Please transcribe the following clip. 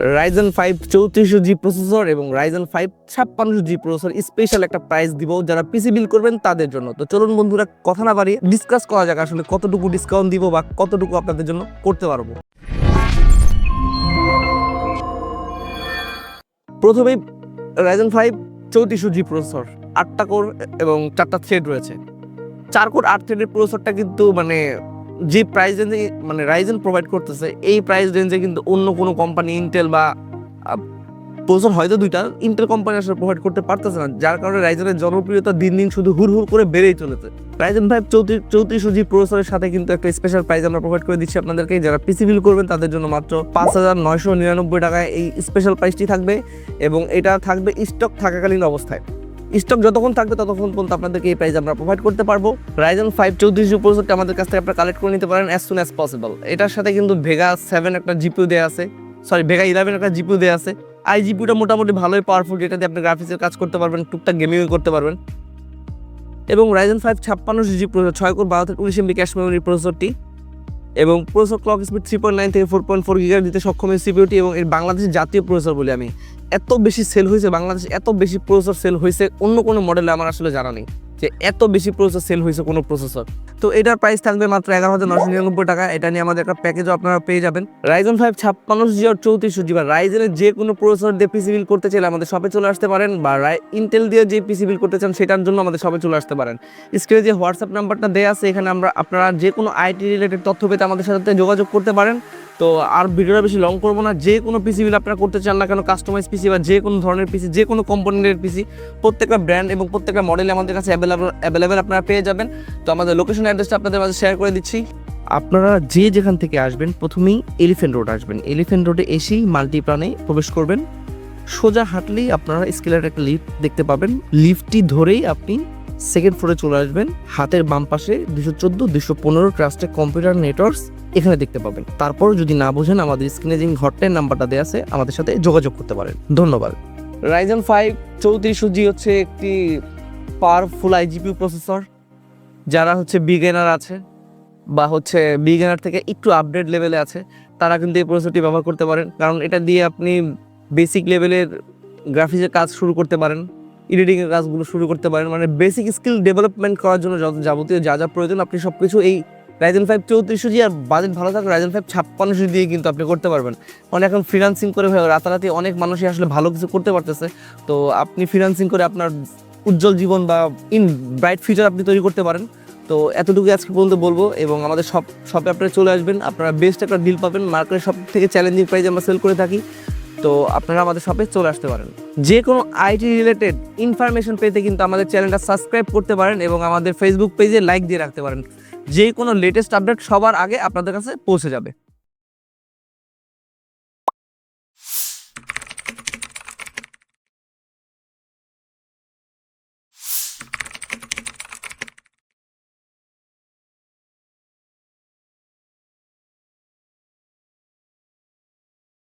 Ryzen five চৌত্রিশশো G processor এবং Ryzen five ছাপ্পান্নশো জি প্রসেসর স্পেশাল একটা প্রাইস দিব যারা পিসি বিল করবেন তাদের জন্য। তো চলুন বন্ধুরা, কথা না বাড়িয়ে ডিসকাস করা যাক আসলে কতটুকু ডিসকাউন্ট দিব বা কতটুকু আপনাদের জন্য করতে পারব। প্রথমেই রাইজেন ফাইভ চৌত্রিশশো জি প্রসেসর আটটা কোর এবং চারটা থ্রেড রয়েছে। চার কোর আট থ্রেডের প্রসেসরটা কিন্তু মানে যে প্রাইস রেঞ্জে মানে রাইজেন প্রোভাইড করতেছে, এই প্রাইস রেঞ্জে কিন্তু অন্য কোনো কোম্পানি ইন্টেল বা প্রসেসর হয়তো দুইটা ইন্টেল কোম্পানি আসলে প্রোভাইড করতে পারতেছে না। যার কারণে রাইজেনের জনপ্রিয়তা দিন দিন শুধু হুর হুর করে বেড়েই চলেছে। রাইজেন ফাইভ চৌত্রিশ জি প্রসেসরের সাথে কিন্তু একটা স্পেশাল প্রাইস আমরা প্রোভাইড করে দিচ্ছি আপনাদেরকে। যারা পিসি বিল করবেন, তাদের জন্য মাত্র পাঁচ হাজার নয়শো নিরানব্বই টাকায় এই স্পেশাল প্রাইসটি থাকবে এবং এটা থাকবে স্টক থাকাকালীন অবস্থায়। স্টক যতক্ষণ থাকবে ততক্ষণ পর্যন্ত আপনাদেরকে এই প্রাইস আমরা প্রোভাইড করতে পারব। রাইজন ফাইভ চৌত্রিশ প্রসেসরটা আমাদের কাছ থেকে আপনারা কালেক্ট করে নিতে পারেন অ্যাজ সুন অ্যাজ পসিবল এটার সাথে কিন্তু ভেগা সেভেন একটা জিপিউ দেওয়া আছে। সরি ভেগা ইলেভেন একটা জিপিউ দেওয়া আছে। আই জিপিউটা মোটামুটি ভালোই পাওয়ারফুল যেটা দিয়ে আপনি গ্রাফিক্সের কাজ করতে পারবেন, টুকটাক গেমিংও করতে পারবেন। এবং রাইজন ফাইভ ছাপ্পান্ন জি প্রসেসর ছয় কোর বারো থেকে উনিশ এমবি ক্যাশ মেমোরি প্রসেসরটি এবং processor clock speed three point nine থেকে ফোর পয়েন্ট ফোর গিগার দিতে সক্ষম এই সিপিউটি এবং এর বাংলাদেশের জাতীয় প্রসেসর বলি আমি। এত বেশি সেল হয়েছে, বাংলাদেশে এত বেশি প্রসেসর সেল হয়েছে অন্য কোনো মডেলে আমার আসলে জানা নেই যে এত বেশি প্রসেসর সেল হয়েছে কোনো প্রসেসর তো এটার প্রাইস থাকবে মাত্র এগারো হাজার নশো নিরানব্বই টাকা। এটা নিয়ে আমাদের একটা প্যাকেজও আপনারা পেয়ে যাবেন। রাইজন ফাইভ ছাপ্পান্ন জি আর চৌত্রিশশো জি বা রাইজেনের যে কোনো প্রসেসর দিয়ে পিসি বিল করতে চাইলে আমাদের শপে চলে আসতে পারেন বা রাই ইন্টেল দিয়ে যে পিসি বিল করতে চান সেটার জন্য আমাদের শপে চলে আসতে পারেন। স্ক্রিনে যে হোয়াটসঅ্যাপ নাম্বারটা দেওয়া আছে, এখানে আমরা আপনারা যে কোনো আইটি রিলেটেড তথ্য পেতে আমাদের সাথে যোগাযোগ করতে পারেন। তো আর ভিডিওটা বেশি লং করব না। যে কোনো পিসি বিল আপনারা করতে চান না কেন কাস্টমাইজ পিসি বা যে কোনো ধরনের পিসি যে কোনো কোম্পানির পিসি প্রত্যেকটা ব্র্যান্ড এবং প্রত্যেকটা মডেল আমাদের কাছে অ্যাভেলেবল অ্যাভেলেবেল আপনারা পেয়ে যাবেন। তো আমাদের লোকেশন অ্যাড্রেসটা আপনাদের মাঝে শেয়ার করে দিচ্ছি। আপনারা যে যেখান থেকে আসবেন, প্রথমেই এলিফেন্ট রোড আসবেন। এলিফেন্ট রোডে এসেই মাল্টিপ্লানে প্রবেশ করবেন। সোজা হাঁটলেই আপনারা স্কেলের একটা লিফট দেখতে পাবেন। লিফটটি ধরেই আপনি সেকেন্ড ফ্লোরে চলে আসবেন। হাতের বাম পাশে দুশো চোদ্দ, দুশো পনেরো ট্রাস্টের কম্পিউটার নেটওয়ার্কস এখানে দেখতে পাবেন। তারপর যদি না বোঝেন, আমাদের স্ক্রিনে যে হটলাইন নাম্বারটা দেওয়া আছে, আমাদের সাথে যোগাযোগ করতে পারেন। ধন্যবাদ। রাইজন ফাইভ চৌত্রিশশো জি হচ্ছে একটি পাওয়ারফুল আইজিপিউ প্রসেসর যারা হচ্ছে বিগেনার আছে, বা হচ্ছে বিগেনার থেকে একটু আপডেট লেভেলে আছে, তারা কিন্তু এই প্রসেসরটি ব্যবহার করতে পারেন। কারণ এটা দিয়ে আপনি বেসিক লেভেলের গ্রাফিক্সের কাজ শুরু করতে পারেন। এডিটিংয়ের কাজগুলো শুরু করতে পারেন। মানে বেসিক স্কিল ডেভেলপমেন্ট করার জন্য যাবতীয় যা যা প্রয়োজন, আপনি সব কিছু এই রাইজেন ফাইভ চৌত্রিশশো জি আর বাজেট ভালো থাকলে রাইজেন ফাইভ ছাপ্পান্নশো দিয়ে কিন্তু আপনি করতে পারবেন। মানে এখন ফ্রিলান্সিং করে হয়ে রাতারাতি অনেক মানুষই আসলে ভালো কিছু করতে পারতেছে। তো আপনি ফ্রিলান্সিং করে আপনার উজ্জ্বল জীবন বা ইন ব্রাইট ফিউচার আপনি তৈরি করতে পারেন। তো এতটুকু আজকে পর্যন্ত বলব এবং আমাদের সব শপে আপনারা চলে আসবেন। আপনারা বেস্ট একটা ডিল পাবেন। মার্কেটের সব থেকে চ্যালেঞ্জিং প্রাইজে আমরা সেল করে থাকি। তো আপনারা আমাদের শপে চলে আসতে পারেন। যে কোনো আইটি রিলেটেড ইনফরমেশন পেতে কিন্তু আমাদের চ্যানেলটা সাবস্ক্রাইব করতে পারেন এবং আমাদের ফেসবুক পেজে লাইক দিয়ে রাখতে পারেন। যে কোনো লেটেস্ট আপডেট সবার আগে আপনাদের কাছে পৌঁছে যাবে।